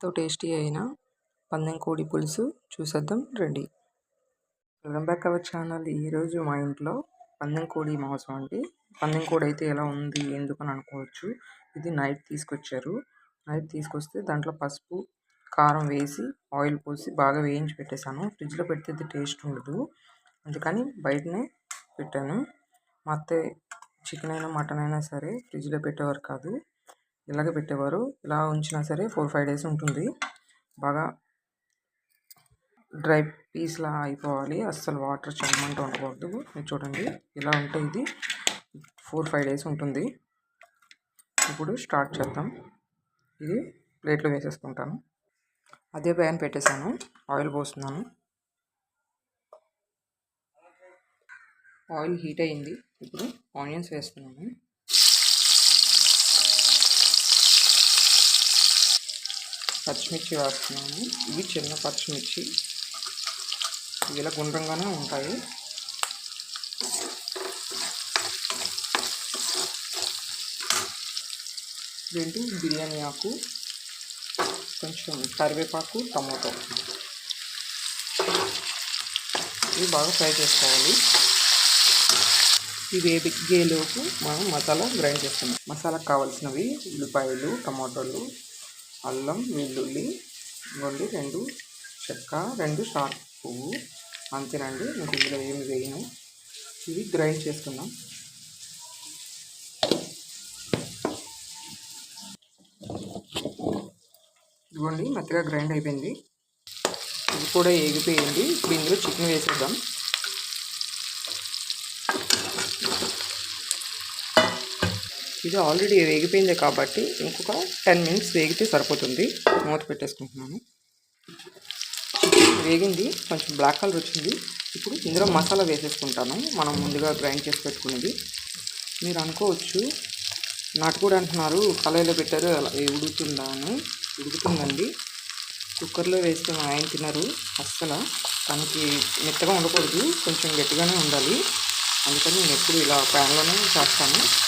ఎంతో టేస్టీ అయిన పందెం కోడి పులుసు చూసేద్దాం రండి. Welcome back our channel. ఈరోజు మా ఇంట్లో పందెం కోడి మాంసం అండి. పందెం కోడి అయితే ఎలా ఉంది ఎందుకు అని అనుకోవచ్చు. ఇది నైట్ తీసుకొచ్చారు. నైట్ తీసుకొస్తే దాంట్లో పసుపు కారం వేసి ఆయిల్ పోసి బాగా వేయించి పెట్టేశాను. ఫ్రిడ్జ్లో పెడితే టేస్ట్ ఉండదు. అందుకని బయటనే పెట్టాను. మా అత్త చికెన్ అయినా మటన్ అయినా సరే ఫ్రిడ్జ్లో పెట్టేవారు కాదు. ఇలాగే పెట్టేవారు. ఇలా ఉంచినా సరే ఫోర్ ఫైవ్ డేస్ ఉంటుంది. బాగా డ్రై పీస్లా అయిపోవాలి. అస్సలు వాటర్ చమ్మంటూ ఉండకూడదు. మీరు చూడండి ఇలా ఉంటే ఇది ఫోర్ ఫైవ్ డేస్ ఉంటుంది. ఇప్పుడు స్టార్ట్ చేద్దాం. ఇది ప్లేట్లో వేసేసుకుంటాను. అదే ప్యాన్ పెట్టేశాను. ఆయిల్ పోస్తున్నాను. ఆయిల్ హీట్ అయింది. ఇప్పుడు ఆనియన్స్ వేస్తున్నాను. పచ్చిమిర్చి వేస్తున్నాము. ఇవి చిన్న పచ్చిమిర్చి. ఇలా గుండ్రంగానే ఉంటాయి. రెండు బిర్యానీ ఆకు. కొంచెం కరివేపాకు టమాటో. ఇవి బాగా ఫ్రై చేసుకోవాలి. ఇవి వేడిగేలోపు మనం మసాలా గ్రైండ్ చేస్తున్నాం. మసాలాకు కావాల్సినవి ఉల్లిపాయలు టమాటోలు అల్లం వెల్లుల్లి ఇవ్వండి రెండు చెక్క రెండు షార్ప్ పువ్వు అంతేనండి మీకు ఇందులో ఏమి వేయను. ఇవి గ్రైండ్ చేసుకుందాం. ఇదిగోండి మెత్తగా గ్రైండ్ అయిపోయింది. ఇది కూడా ఏగిపోయింది. ఇప్పుడు ఇందులో చికెన్ వేసేద్దాం. ఇది ఆల్రెడీ వేగిపోయింది కాబట్టి ఇంకొక టెన్ మినిట్స్ వేగితే సరిపోతుంది. మూత పెట్టేసుకుంటున్నాను. వేగింది కొంచెం బ్లాక్ కలర్ వచ్చింది. ఇప్పుడు ఇందులో మసాలా వేసేసుకుంటాను. మనం ముందుగా గ్రైండ్ చేసి పెట్టుకునేది మీరు అనుకోవచ్చు నాటుకోడి అంటున్నారు కళాయిలో పెట్టారు అలా ఉడుకుతుందా అని ఉడుకుతుందండి. కుక్కర్లో వేస్తే మా ఆయన తినరు అస్సలు. తనకి మెత్తగా ఉండకూడదు కొంచెం గట్టిగానే ఉండాలి. అందుకని నేను ఎప్పుడు ఇలా ప్యాన్లోనే చేస్తాను.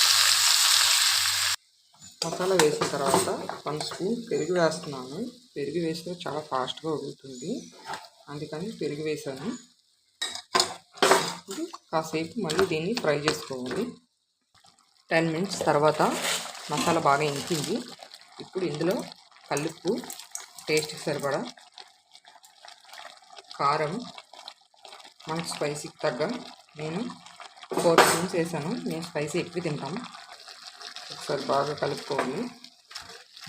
మసాలా వేసిన తర్వాత వన్ స్పూన్ పెరుగు వేస్తున్నాను. పెరుగు వేస్తే చాలా ఫాస్ట్గా ఉడుగుతుంది అందుకని పెరుగు వేసాను. కాసేపు మళ్ళీ దీన్ని ఫ్రై చేసుకోవాలి. టెన్ మినిట్స్ తర్వాత మసాలా బాగా ఇంకింది ఇప్పుడు ఇందులో కల్లుప్పు టేస్ట్ సరిపడా కారం మనకు స్పైసీకి తగ్గ. నేను ఫోర్ స్పూన్స్ వేసాను. నేను స్పైసీ ఎక్కువ తింటాను. ఒకసారి బాగా కలుపుకోవాలి.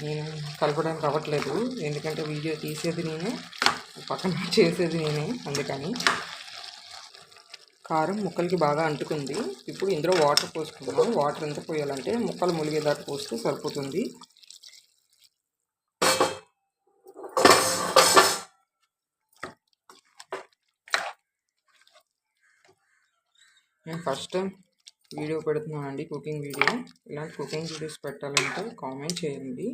నేను కలపడానికి అవ్వట్లేదు. ఎందుకంటే వీడియో తీసేది నేనే పక్కన చేసేది నేనే అందుకని. కారం ముక్కలకి బాగా అంటుకుంది. ఇప్పుడు ఇందులో వాటర్ పోసుకుందాం. వాటర్ ఎంత పోయాలంటే ముక్కలు ములిగేదాకా పోస్తే సరిపోతుంది. నేను ఫస్ట్ టైం వీడియో పెడుతున్నానండి కుకింగ్ వీడియో ఇలాంటి కుకింగ్ వీడియోస్ పెట్టాలంటే కామెంట్ చేయండి.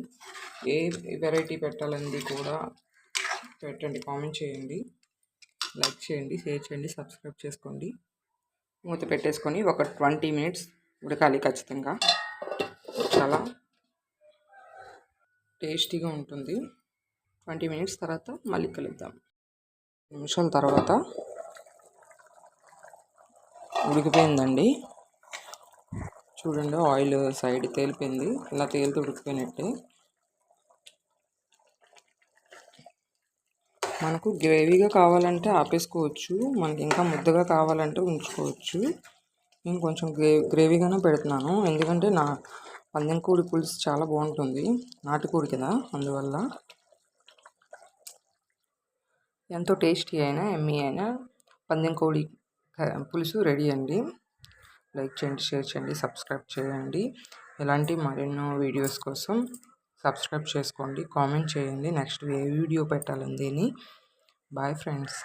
ఏ వెరైటీ పెట్టాలంది కూడా పెట్టండి కామెంట్ చేయండి. లైక్ చేయండి షేర్ చేయండి సబ్స్క్రైబ్ చేసుకోండి. మూత పెట్టేసుకొని ఒక ట్వంటీ మినిట్స్ ఉడకాలి ఖచ్చితంగా. చాలా టేస్టీగా ఉంటుంది. ట్వంటీ మినిట్స్ తర్వాత మళ్ళీ కలుద్దాం. నిమిషాల తర్వాత ఉడికిపోయిందండి. చూడండి ఆయిల్ సైడ్ తేలిపోయింది. ఇలా తేలితో ఉడికిపోయినట్టే. మనకు గ్రేవీగా కావాలంటే ఆపేసుకోవచ్చు. మనకి ఇంకా ముద్దగా కావాలంటే ఉంచుకోవచ్చు. నేను కొంచెం గ్రే గ్రేవీగానే పెడుతున్నాను. ఎందుకంటే నా పందెం కోడి పులుసు చాలా బాగుంటుంది. నాటుకోడి కదా అందువల్ల. ఎంతో టేస్టీ అయినా ఎమ్మీ అయినా పందెంకోడి పులుసు రెడీ అండి. లైక్ చేయండి షేర్ చేయండి సబ్స్క్రైబ్ చేయండి. ఇలాంటి మరెన్నో వీడియోస్ కోసం సబ్స్క్రైబ్ చేసుకోండి కామెంట్ చేయండి. నెక్స్ట్ ఏ వీడియో పెట్టాలని బాయ్ ఫ్రెండ్స్.